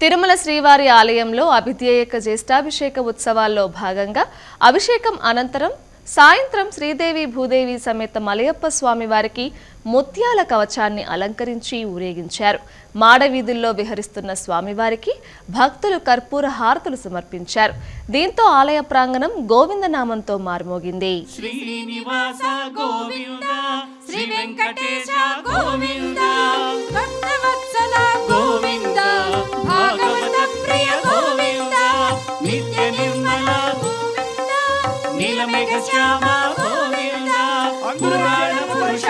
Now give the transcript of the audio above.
తిరుమల శ్రీవారి ఆలయంలో అభిధ్యేయక జ్యేష్ఠాభిషేక ఉత్సవాల్లో భాగంగా అభిషేకం అనంతరం సాయంత్రం శ్రీదేవి భూదేవి సమేత మలయప్ప స్వామి వారికి ముత్యాల కవచాన్ని అలంకరించి ఊరేగించారు. మాడవీధుల్లో విహరిస్తున్న స్వామివారికి భక్తులు కర్పూర హారతులు సమర్పించారు. దీంతో ఆలయ ప్రాంగణం గోవిందనామంతో మారుమోగింది. శ్రీనివాస గోవింద శ్రీ వెంకటేశ నీలమేఘ శ్యామ గోవింద పురుష